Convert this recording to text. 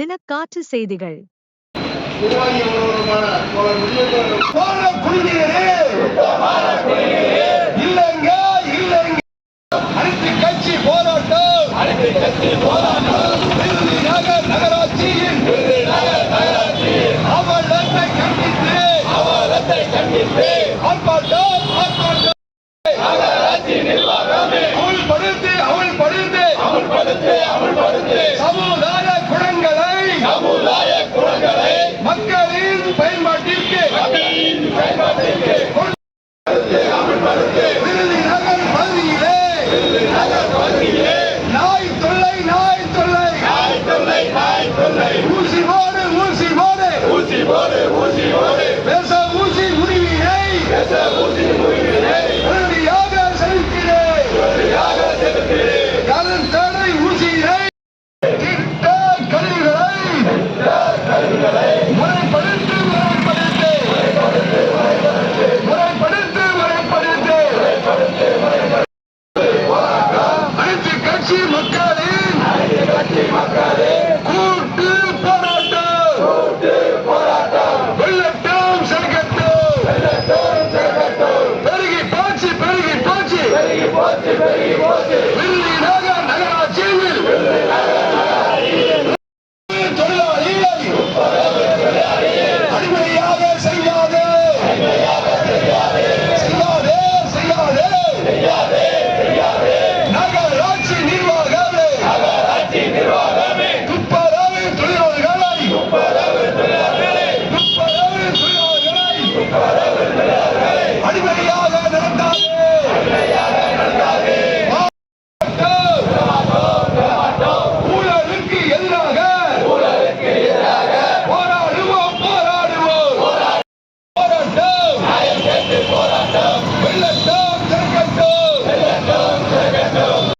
பயண செய்திகள். அவள் படுத்து அவள் படுத்து. போன நாய் தொல்லை நாய் தொல்லை நாய் தொல்லை. நாய் தொல்லை ஊசி போடு ஊசி போடு ஊசி போடு. ஊசி போடு பேச ஊசி உரிமையை பேச ஊசி உரிமையை உறுதியாக செலுத்தினேன். உறுதியாக செலுத்தினேன். What's the Let's go!